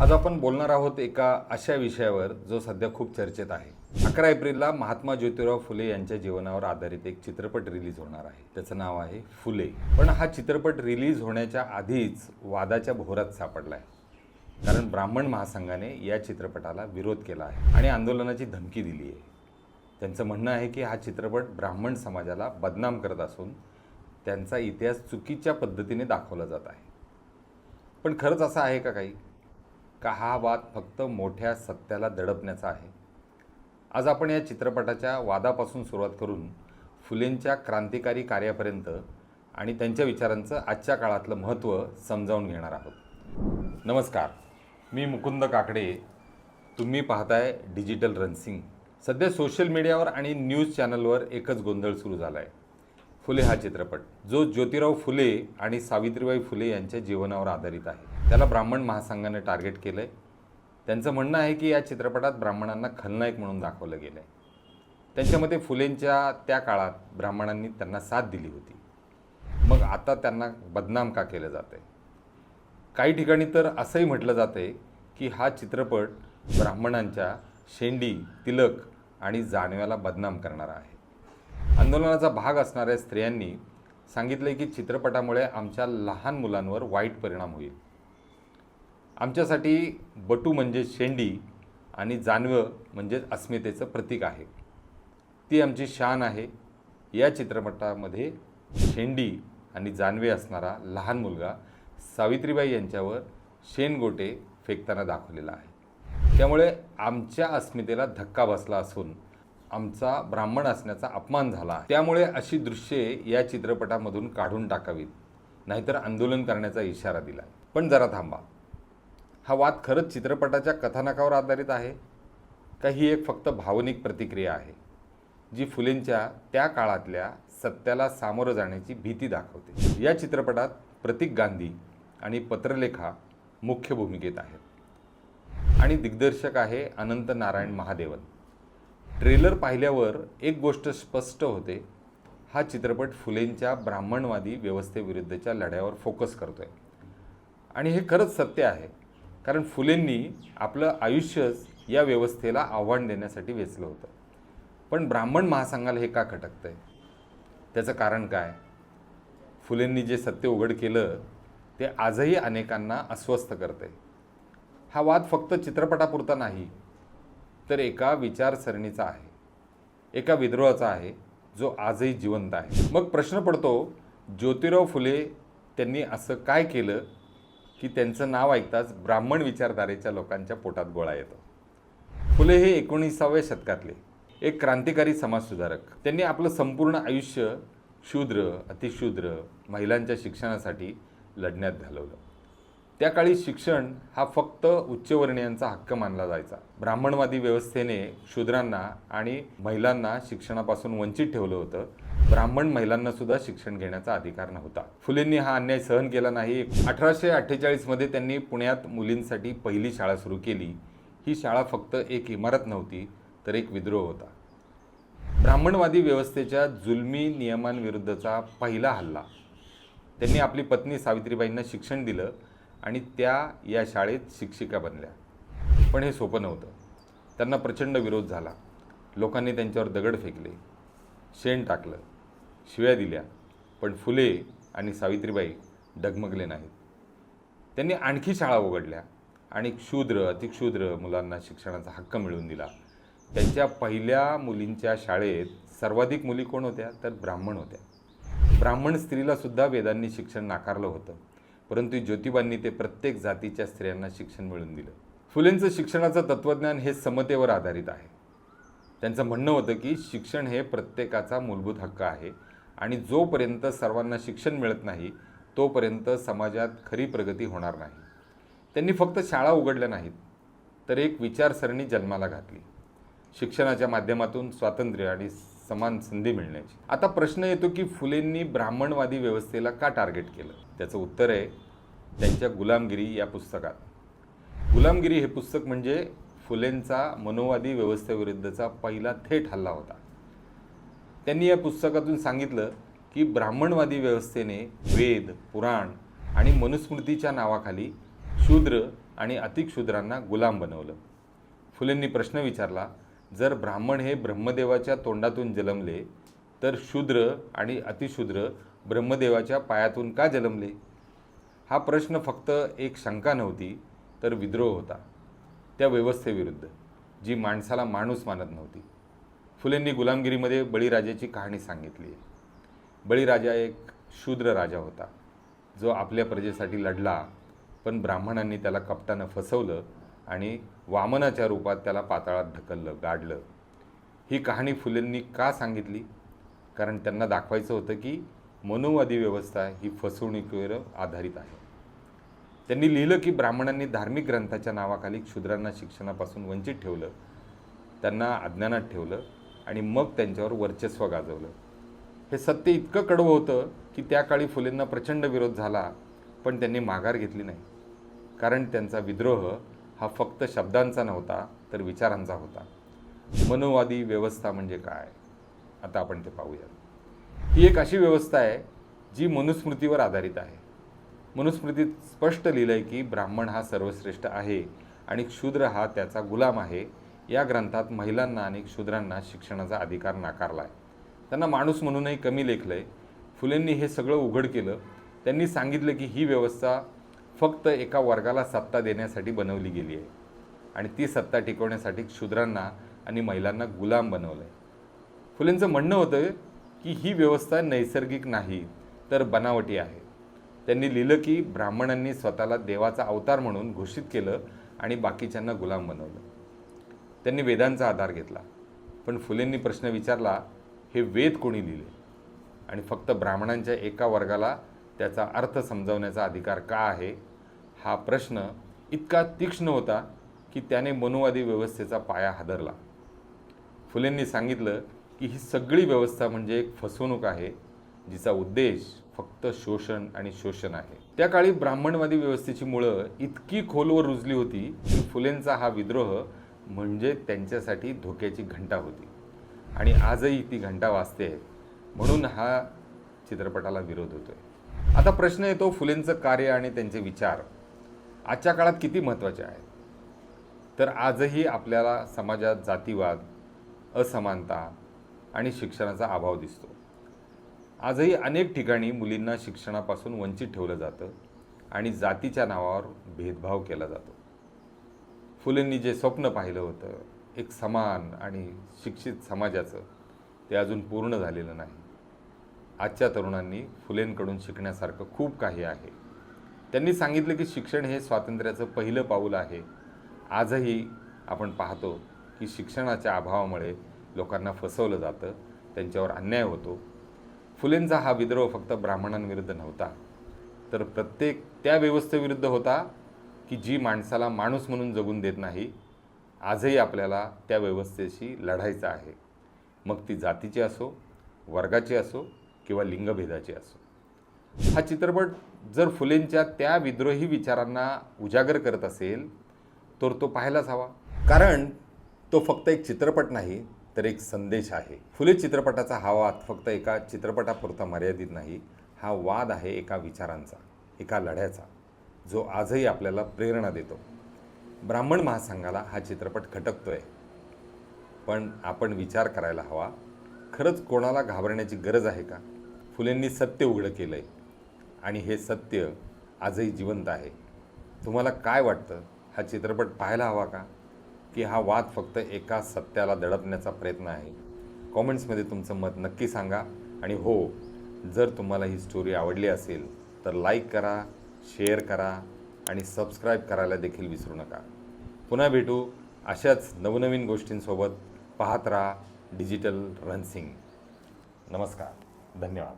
आज आपण बोलणार आहोत एका अशा विषयावर जो सध्या खूप चर्चेत आहे. अकरा एप्रिलला महात्मा ज्योतिराव फुले यांच्या जीवनावर आधारित एक चित्रपट रिलीज होणार आहे. त्याचं नाव आहे फुले. पण हा चित्रपट रिलीज होण्याच्या आधीच वादाच्या भोरात आहे कारण ब्राह्मण महासंघाने या चित्रपटाला विरोध केला आहे आणि आंदोलनाची धमकी दिली आहे. त्यांचं म्हणणं आहे की हा चित्रपट ब्राह्मण समाजाला बदनाम करत असून त्यांचा इतिहास चुकीच्या पद्धतीने दाखवला जात आहे. पण खरंच असं आहे का काही? का हा वाद फक्त मोठ्या सत्याला दडपण्याचा आहे? आज आपण या चित्रपटाच्या वादापासून सुरुवात करून फुलेंच्या क्रांतिकारी कार्यापर्यंत आणि त्यांच्या विचारांचं आजच्या काळातलं महत्त्व समजावून घेणार आहोत. नमस्कार. मी मुकुंद काकडे. तुम्ही पाहताय डिजिटल रनसिंग. सध्या सोशल मीडियावर आणि न्यूज चॅनलवर एकच गोंधळ सुरू झाला आहे फुले हा चित्रपट जो ज्योतिराव फुले आणि सावित्रीबाई फुले यांच्या जीवनावर आधारित आहे. त्याला ब्राह्मण महासंघाने टार्गेट केलं आहे त्यांचं म्हणणं आहे की या चित्रपटात ब्राह्मणांना खलनायक म्हणून दाखवलं गेलं आहे त्यांच्या मते फुलेंच्या त्या काळात ब्राह्मणांनी त्यांना साथ दिली होती. मग आता त्यांना बदनाम का केलं जातं आहे काही ठिकाणी तर असंही म्हटलं जातं आहे की हा चित्रपट ब्राह्मणांच्या शेंडी तिलक आणि जाणव्याला बदनाम करणारा आहे. आंदोलनाचा भाग असणाऱ्या स्त्रियांनी सांगितले की चित्रपटामुळे आमच्या लहान मुलांवर वाईट परिणाम होईल. आमच्यासाठी बटू म्हणजे शेंडी आणि जानवं म्हणजे अस्मितेचं प्रतीक आहे. ती आमची शान आहे. या चित्रपटामध्ये शेंडी आणि जानवे असणारा लहान मुलगा सावित्रीबाई यांच्यावर शेणगोटे फेकताना दाखवलेला आहे. त्यामुळे आमच्या अस्मितेला धक्का बसला असून आमचा ब्राह्मण असण्याचा अपमान झाला. त्यामुळे अशी दृश्ये या चित्रपटामधून काढून टाकावीत. नाहीतर आंदोलन करण्याचा इशारा दिला. पण जरा थांबा. हा वाद खरंच चित्रपटाच्या कथानकावर आधारित आहे? का ही एक फक्त भावनिक प्रतिक्रिया आहे जी फुलेंच्या त्या काळातल्या सत्याला सामोरं जाण्याची भीती दाखवते? या चित्रपटात प्रतीक गांधी आणि पत्रलेखा मुख्य भूमिकेत आहेत. आणि दिग्दर्शक आहे अनंत नारायण महादेवन. ट्रेलर पाहिल्यावर एक गोष्ट स्पष्ट होते. हा चित्रपट फुलेंच्या ब्राह्मणवादी व्यवस्थेविरुद्धच्या लढ्यावर फोकस करतोय. आणि हे खरंच सत्य आहे. कारण फुलेंनी आपलं आयुष्यच या व्यवस्थेला आव्हान देण्यासाठी वेचलं होतं. पण ब्राह्मण महासंघाला हे का खटकतंय? त्याचं कारण काय? फुलेंनी जे सत्य उघड केलं ते आजही अनेकांना अस्वस्थ करते हा वाद फक्त चित्रपटापुरता नाही तर एका विचारसरणीचा आहे. एका विद्रोहाचा आहे जो आजही जिवंत आहे. मग प्रश्न पडतो ज्योतिराव फुले त्यांनी असं काय केलं की त्यांचं नाव ऐकताच ब्राह्मण विचारधारेच्या लोकांच्या पोटात गोळा येतो? फुले हे एकोणीसाव्या शतकातले एक क्रांतिकारी समाजसुधारक. त्यांनी आपलं संपूर्ण आयुष्य शूद्र अतिशूद्र महिलांच्या शिक्षणासाठी लढण्यात घालवलं. त्या काळी शिक्षण हा फक्त उच्चवर्णीयांचा हक्क मानला जायचा. ब्राह्मणवादी व्यवस्थेने शूद्रांना आणि महिलांना शिक्षणापासून वंचित ठेवलं होतं. ब्राह्मण महिलांना सुद्धा शिक्षण घेण्याचा अधिकार नव्हता. फुलेंनी हा अन्याय सहन केला नाही. अठराशे अठ्ठेचाळीसमध्ये त्यांनी पुण्यात मुलींसाठी पहिली शाळा सुरू केली. ही शाळा फक्त एक इमारत नव्हती तर एक विद्रोह होता. ब्राह्मणवादी व्यवस्थेच्या जुलमी नियमांविरुद्धचा पहिला हल्ला. त्यांनी आपली पत्नी सावित्रीबाईंना शिक्षण दिलं. आणि त्या या शाळेत शिक्षिका बनल्या. पण हे सोपं नव्हतं. त्यांना प्रचंड विरोध झाला. लोकांनी त्यांच्यावर दगड फेकले शेण टाकलं शिव्या दिल्या पण फुले आणि सावित्रीबाई डगमगले नाहीत. त्यांनी आणखी शाळा उघडल्या आणि क्षुद्र अतिक्षूद्र मुलांना शिक्षणाचा हक्क मिळवून दिला. त्यांच्या पहिल्या मुलींच्या शाळेत सर्वाधिक मुली कोण होत्या? तर ब्राह्मण होत्या. ब्राह्मण स्त्रीला सुद्धा वेदांनी शिक्षण नाकारलं होतं. परंतु ज्योतिबांनी ते प्रत्येक जातीच्या स्त्रियांना शिक्षण मिळवून दिलं. फुलेंचं शिक्षणाचं तत्त्वज्ञान हे समतेवर आधारित आहे. त्यांचं म्हणणं होतं की शिक्षण हे प्रत्येकाचा मूलभूत हक्क आहे आणि जोपर्यंत सर्वांना शिक्षण मिळत नाही तोपर्यंत समाजात खरी प्रगती होणार नाही. त्यांनी फक्त शाळा उघडल्या नाहीत तर एक विचारसरणी जन्माला घातली. शिक्षणाच्या माध्यमातून स्वातंत्र्य आणि समान संधी मिळण्याची. आता प्रश्न येतो की फुलेंनी ब्राह्मणवादी व्यवस्थेला का टार्गेट केलं? त्याचं उत्तर आहे त्यांच्या गुलामगिरी या पुस्तकात. गुलामगिरी हे पुस्तक म्हणजे फुलेंचा मनोवादी व्यवस्थेविरुद्धचा पहिला थेट हल्ला होता. त्यांनी या पुस्तकातून सांगितलं की ब्राह्मणवादी व्यवस्थेने वेद पुराण आणि मनुस्मृतीच्या नावाखाली शूद्र आणि अतिक्षूद्रांना गुलाम बनवलं. फुलेंनी प्रश्न विचारला जर ब्राह्मण हे ब्रह्मदेवाच्या तोंडातून जन्मले तर शूद्र आणि अतिशूद्र ब्रह्मदेवाच्या पायातून का जन्मले? हा प्रश्न फक्त एक शंका नव्हती तर विद्रोह होता. त्या व्यवस्थेविरुद्ध जी माणसाला माणूस मानत नव्हती. फुलेंनी गुलामगिरीमध्ये बळीराजाची कहाणी सांगितली आहे. बळीराजा एक शूद्र राजा होता. जो आपल्या प्रजेसाठी लढला पण ब्राह्मणांनी त्याला कपटानं फसवलं आणि वामनाच्या रूपात त्याला पाताळात ढकललं गाडलं. ही कहाणी फुलेंनी का सांगितली? कारण त्यांना दाखवायचं होतं की मनोवादी व्यवस्था ही फसवणुकीवर आधारित आहे. त्यांनी लिहिलं की ब्राह्मणांनी धार्मिक ग्रंथाच्या नावाखाली क्षुद्रांना शिक्षणापासून वंचित ठेवलं त्यांना अज्ञानात ठेवलं आणि मग त्यांच्यावर वर्चस्व गाजवलं. हे सत्य इतकं कडवं होतं की त्या काळी फुलेंना प्रचंड विरोध झाला पण त्यांनी माघार घेतली नाही. कारण त्यांचा विद्रोह हा फक्त शब्दांचा नव्हता तर विचारांचा होता. मनोवादी व्यवस्था म्हणजे काय? आता आपण ते पाहूया ही एक अशी व्यवस्था आहे जी मनुस्मृतीवर आधारित आहे. मनुस्मृतीत स्पष्ट लिहिलं आहे की ब्राह्मण हा सर्वश्रेष्ठ आहे आणि क्षुद्र हा त्याचा गुलाम आहे. या ग्रंथात महिलांना आणि क्षुद्रांना शिक्षणाचा अधिकार नाकारला आहे त्यांना माणूस म्हणूनही कमी लेखलं आहे फुलेंनी हे सगळं उघड केलं. त्यांनी सांगितलं की ही व्यवस्था फक्त एका वर्गाला सत्ता देण्यासाठी बनवली गेली आहे. आणि ती सत्ता टिकवण्यासाठी क्षुद्रांना आणि महिलांना गुलाम बनवलं आहे फुलेंचं म्हणणं होतं की ही व्यवस्था नैसर्गिक नाही तर बनावटी आहे. त्यांनी लिहिलं की ब्राह्मणांनी स्वतःला देवाचा अवतार म्हणून घोषित केलं आणि बाकीच्यांना गुलाम बनवलं. त्यांनी वेदांचा आधार घेतला. पण फुलेंनी प्रश्न विचारला हे वेद कोणी लिहिले? आणि फक्त ब्राह्मणांच्या एका वर्गाला त्याचा अर्थ समजावण्याचा अधिकार का आहे? हा प्रश्न इतका तीक्ष्ण होता की त्याने मनुवादी व्यवस्थेचा पाया हादरला. फुलेंनी सांगितलं की ही सगळी व्यवस्था म्हणजे एक फसवणूक आहे जिचा उद्देश फक्त शोषण आणि शोषण आहे. त्या काळी ब्राह्मणवादी व्यवस्थेची मुळं इतकी खोलवर रुजली होती की फुलेंचा हा विद्रोह म्हणजे त्यांच्यासाठी धोक्याची घंटा होती. आणि आजही ती घंटा वाजते म्हणून हा चित्रपटाला विरोध होतोय. आता प्रश्न येतो फुलेंचं कार्य आणि त्यांचे विचार. आजच्या काळात किती महत्त्वाचे आहेत? तर आजही आपल्याला समाजात जातीवाद असमानता आणि शिक्षणाचा अभाव दिसतो. आजही अनेक ठिकाणी मुलींना शिक्षणापासून वंचित ठेवलं जातं आणि जातीच्या नावावर भेदभाव केला जातो. फुलेंनी जे स्वप्न पाहिलं होतं एक समान आणि शिक्षित समाजाचं ते अजून पूर्ण झालेलं नाही. आजच्या तरुणांनी फुलेंकडून शिकण्यासारखं खूप काही आहे. त्यांनी सांगितलं की शिक्षण हे स्वातंत्र्याचं पहिलं पाऊल आहे. आजही आपण पाहतो की शिक्षणाच्या अभावामुळे लोकांना फसवलं जातं त्यांच्यावर अन्याय होतो. फुलेंचा हा विद्रोह फक्त ब्राह्मणांविरुद्ध नव्हता. तर प्रत्येक त्या व्यवस्थेविरुद्ध होता की जी माणसाला माणूस म्हणून जगून देत नाही आजही आपल्याला त्या व्यवस्थेशी लढायचं आहे. मग ती जातीची असो वर्गाची असो किंवा लिंगभेदाची असो. हा चित्रपट जर फुलेंच्या त्या विद्रोही विचारांना उजागर करत असेल तर तो पाहायलाच हवा. कारण तो फक्त एक चित्रपट नाही तर एक संदेश आहे. फुले चित्रपटाचा हा वाद फक्त एका चित्रपटापुरता मर्यादित नाही हा वाद आहे एका विचारांचा एका लढ्याचा जो आजही आपल्याला प्रेरणा देतो. ब्राह्मण महासंघाला हा चित्रपट खटकतोय. पण आपण विचार करायला हवा खरंच कोणाला घाबरण्याची गरज आहे का? फुलेंनी सत्य उघडं केलं आहे आणि हे सत्य आजही जिवंत आहे. तुम्हाला काय वाटतं? हा चित्रपट पाहायला हवा का? की हा वाद फक्त एका सत्याला दडपण्याचा प्रयत्न आहे. कॉमेंट्समध्ये तुमचं मत नक्की सांगा आणि हो जर तुम्हाला ही स्टोरी आवडली असेल तर लाईक करा शेअर करा आणि सबस्क्राईब करायला देखील विसरू नका. पुन्हा भेटू अशाच नवनवीन गोष्टींसोबत. पाहत राहा डिजिटल रणसिंग नमस्कार. धन्यवाद.